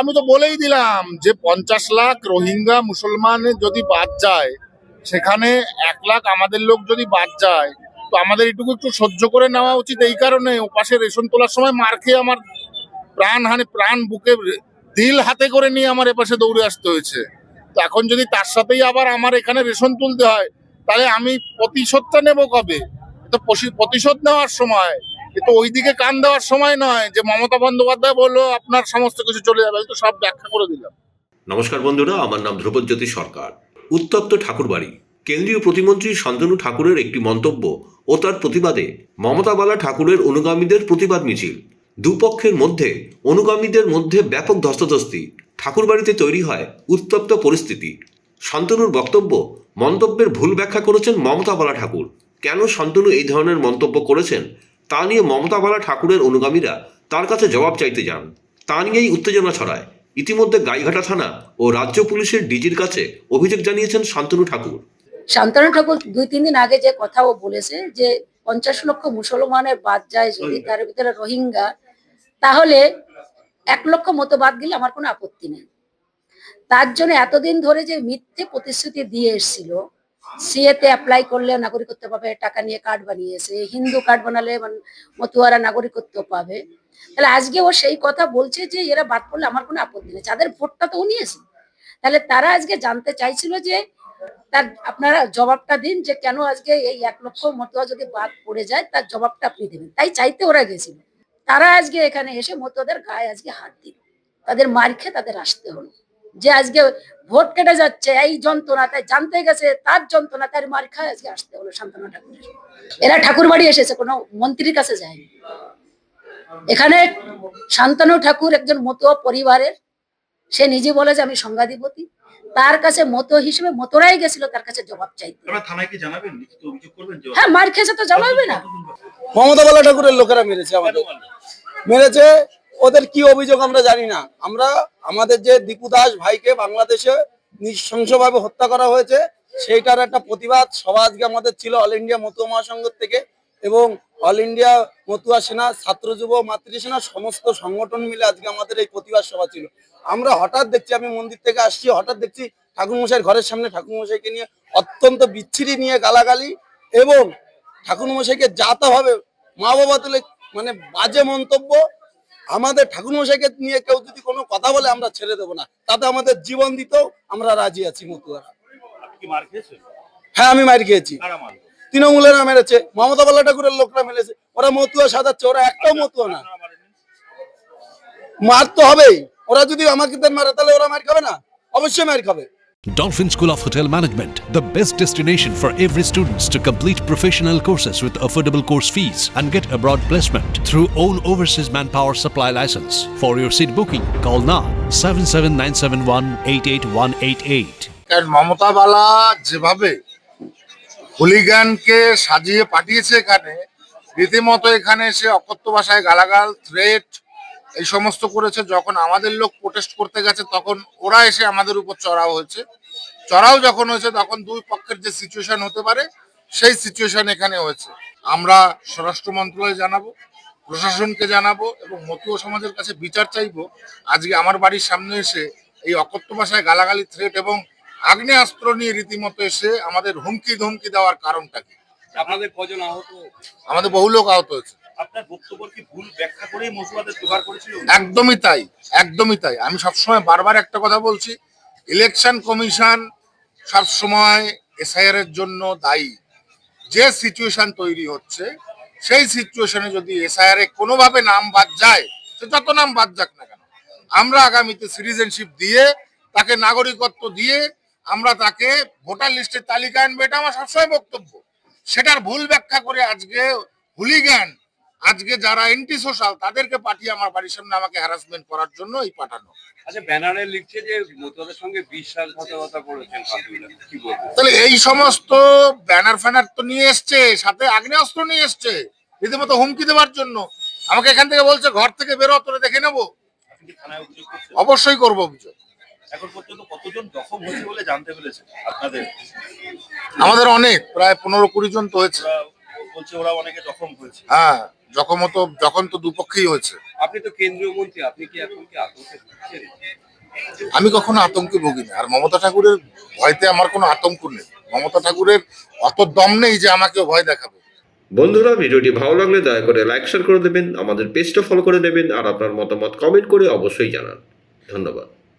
আমি তো বলেই দিলাম যে পঞ্চাশ লাখ রোহিঙ্গা মুসলমানের যদি বাদ যায়, সেখানে এক লাখ আমাদের লোক যদি বাদ যায়, তো আমাদের এটুকু একটু সহ্য করে নেওয়া উচিত। এই কারণে ও পাশে রেশন তোলার সময় মার খেয়ে আমার প্রাণ হানি, প্রাণ বুকে দিল হাতে করে নিয়ে আমার এপাশে দৌড়ে আসতে হয়েছে। তো এখন যদি তার সাথেই আবার আমার এখানে রেশন তুলতে হয়, তাহলে আমি প্রতিশোধটা নেব কবে? তো প্রতিশোধ নেওয়ার সময় কিন্তু ওইদিকে কান দেওয়ার সময় নয় যে মমতা বন্দ্যোপাধ্যায় বলল, আপনার সমস্ত কিছু চলে যাবে। তো সব ব্যাখ্যা করে দিলাম। নমস্কার বন্ধুরা, আমার নাম ধ্রুবজ্যোতি সরকার। উত্তপ্ত ঠাকুরবাড়ি। কেন্দ্রীয় প্রতিমন্ত্রী শান্তনু ঠাকুরের একটি মন্তব্য ও তার প্রতিবাদে মমতা বালা ঠাকুরের অনুগামীদের প্রতিবাদ মিছিল। দুপক্ষের মধ্যে, অনুগামীদের মধ্যে ব্যাপক ধস্তাধস্তি। ঠাকুরবাড়িতে তৈরি হয় উত্তপ্ত পরিস্থিতি। শান্তনুর বক্তব্য, মন্তব্যের ভুল ব্যাখ্যা করেছেন মমতা বালা ঠাকুর। কেন শান্তনু এই ধরনের মন্তব্য করেছেন? তা নিয়ে মমতা বালা ঠাকুরের অনুগামীরা তার কাছে জবাব চাইতে যান। তা নিয়েই উত্তেজনা ছড়ায়। ইতিমধ্যে গাইঘাটা থানা ও রাজ্য পুলিশের ডিজির কাছে অভিযোগ জানিয়েছেন শান্তনু ঠাকুর। শান্তনু ঠাকুর দুই তিন দিন আগে যে কথা ও বলেছে যে পঞ্চাশ লক্ষ মুসলমানের বাদ যায় যদি তার ভিতরে রোহিঙ্গা তাহলে এক লক্ষ মতো বাদ গেলে আমার কোনো আপত্তি নেই। তার জন্য এতদিন ধরে যে মিথ্যে প্রতিশ্রুতি দিয়ে এসেছিল সিএতে অ্যাপ্লাই করলে নাগরিকত্ব পাবে, টাকা নিয়ে কার্ড বানিয়েছে, হিন্দু কার্ড বানালে মতুয়ারা নাগরিকত্ব পাবে। তাহলে আজকে ও সেই কথা বলছে যে এরা বাদ পড়লে আমার কোনো আপত্তি নেই, যাদের ভোটটা তো ও নিয়েছে। তাহলে তারা আজকে জানতে চাইছিল যে তার, আপনারা জবাবটা দিন যে কেন আজকে এই এক লক্ষ মতুয়া যদি বাদ পড়ে যায়, তার জবাবটা আপনি দেবেন। তাই চাইতে ওরা গেছিল। তারা আজকে এখানে এসে মতুয়াদের গায়ে আজকে হাত দিল। তাদের মার খেয়ে তাদের আসতে হলো। যে আজকে ভোট কেটে যাচ্ছে এই যন্ত্রণা তাই জানতে গেছে তার যন্ত্রণা তার মার খায় আজকে আসতে হলো শান্তনা ঠাকুরের। এরা ঠাকুর বাড়ি এসেছে কোনো মন্ত্রীর কাছে যায়নি। এখানে শান্তনু ঠাকুর একজন মতুয়া পরিবারের সে নিজে বলে যে আমি সংঘাধিপতি। তার কাছে মতো হিসেবে মতোরাই গেছিল তার কাছে জবাব চাইতে। আপনারা থানায় কি জানাবেন? লিখিত অভিযোগ করবেন যে হ্যাঁ মার খেয়েছে তো জানাবে না। মমতা বালা? ঠাকুরের লোকেরা মেরেছে আমাদের। মেরেছে ওদের কি অভিযোগ আমরা জানি না। আমরা, আমাদের যে দীপু দাস ভাইকে বাংলাদেশে নৃশংসভাবে হত্যা করা হয়েছে, সেইটার একটা প্রতিবাদ সভা আজকে আমাদের ছিল অল ইন্ডিয়া মতুয়া মহাসংঘ থেকে এবং অল ইন্ডিয়া মতুয়া সেনা, ছাত্র যুব, মাতৃ সেনা, সমস্ত সংগঠন মিলে আজকে আমাদের এই প্রতিবাদ সভা ছিল। আমরা হঠাৎ দেখছি, আমি মন্দির থেকে আসছি, হঠাৎ দেখছি ঠাকুরমশাইয়ের ঘরের সামনে ঠাকুরমশাইকে নিয়ে অত্যন্ত বিচ্ছিরি নিয়ে গালাগালি এবং ঠাকুরমশাইকে যাতাভাবে মা বাবা তুলে মানে বাজে মন্তব্য আমাদের ঠাকুরমশাইকে নিয়ে কেউ যদি কোনো কথা বলে আমরা ছেড়ে দেবো না। তাতে আমাদের জীবন দিতেও আমরা রাজি আছি মতুয়ারা। হ্যাঁ আমি মার খেয়েছি। তৃণমূলেরা মেরেছে মমতা বালা ঠাকুরের লোকরা মেরেছে। ওরা মতুয়া সাজাচ্ছে ওরা একটাও মতুয়া না। মার তো হবেই। ওরা যদি আমাকে মারে তাহলে ওরা মার খাবে না? অবশ্যই মার খাবে। Dolphin School of Hotel Management, the best destination for every students to complete professional courses with affordable course fees and get abroad placement through own overseas manpower supply license. For your seat booking, call now 77971 কারণ মমতা বালা যেভাবে হুলিগানকে সাজিয়ে পাঠিয়েছে এখানে রীতিমতো এখানে এসে অকথ্য ভাষায় গালাগাল থ্রেট এই সমস্ত করেছে যখন আমাদের লোক প্রোটেস্ট করতে গেছে তখন ওরা এসে আমাদের উপর চড়াও হয়েছে। চড়াও যখন হয়েছে তখন দুই পক্ষের যে সিচুয়েশন হতে পারে সেই সিচুয়েশন এখানে হয়েছে। আমরা স্বরাষ্ট্র মন্ত্রণালয়ে জানাব প্রশাসনকে জানাব এবং মতুয় সমাজের কাছে বিচার চাইব। আজকে আমার বাড়ির সামনে এসে এই অকথ্য ভাষায় গালাগালি থ্রেট এবং আগ্নেয়াস্ত্র নিয়ে রীতিমতো এসে আমাদের হুমকি ধমকি দেওয়ার কারণটা কি? আপনাদের কজন আহত আমাদের বহু লোক আহত হয়েছে। একদমই তাই একদমই তাই। আমি সবসময় বারবার একটা কথা বলছি ইলেকশন কমিশন সবসময় এসআইআর এর জন্য দায়ী। যে সিচুয়েশন তৈরি হচ্ছে, সেই সিচুয়েশনে যদি এসআইআর এ কোনোভাবে নাম বাদ যায়, সে যত নাম বাদ যাক না কেন, আমরা আগামীতে সিটিজেনশিপ দিয়ে, তাকে নাগরিকত্ব দিয়ে, আমরা তাকে ভোটার লিস্টের তালিকায় আনব, এটা আমার সবসময় বক্তব্য। সেটার ভুল ব্যাখ্যা করে আজকে হুলিগান আজকে যারা এন্টি সোশ্যাল তাদেরকে পাঠিয়ে আমার বাড়ির সামনে আমাকে হ্যারাসমেন্ট করার জন্য এই পাঠানো। আচ্ছা ব্যানারে লিখছে যে মতুয়াদের সঙ্গে বিশ্বাস কথাবার্তা করেছেন কি বলব? তাহলে এই সমস্ত ব্যানার ফ্যানার তো নিয়ে এসছে সাথে আগ্নেয়াস্ত্র নিয়ে এসছে রীতিমতো হুমকি দেওয়ার জন্য। আমাকে এখান থেকে বলছে ঘর থেকে বেরো তোরে দেখে নেব। অবশ্যই করব অভিযোগ। এখন পর্যন্ত কতজন জখম হয়েছে বলে জানতে পেরেছেন আপনাদের? আমাদের অনেক প্রায় পনেরো কুড়ি জন তো হয়েছে। বলছে ওরা অনেকে জখম হয়েছে হ্যাঁ যখন তো যখন তো দুপক্ষেই হয়েছে। আপনি তো কেন্দ্রীয় মন্ত্রী আপনি কি এখন কি আতঙ্কে ভুগছেন? আমি কখনো আতঙ্কে ভুগি ভুগিনি। আর মমতা ঠাকুরের ভয়তে আমার কোনো আতঙ্ক নেই। মমতা ঠাকুরের অত দম নেই যে আমাকে ভয় দেখাবে। বন্ধুরা ভিডিওটি ভালো লাগলে দয়া করে লাইক শেয়ার করে দেবেন আমাদের পেজটা ফলো করে দেবেন আর আপনার মতামত কমেন্ট করে অবশ্যই জানান। ধন্যবাদ।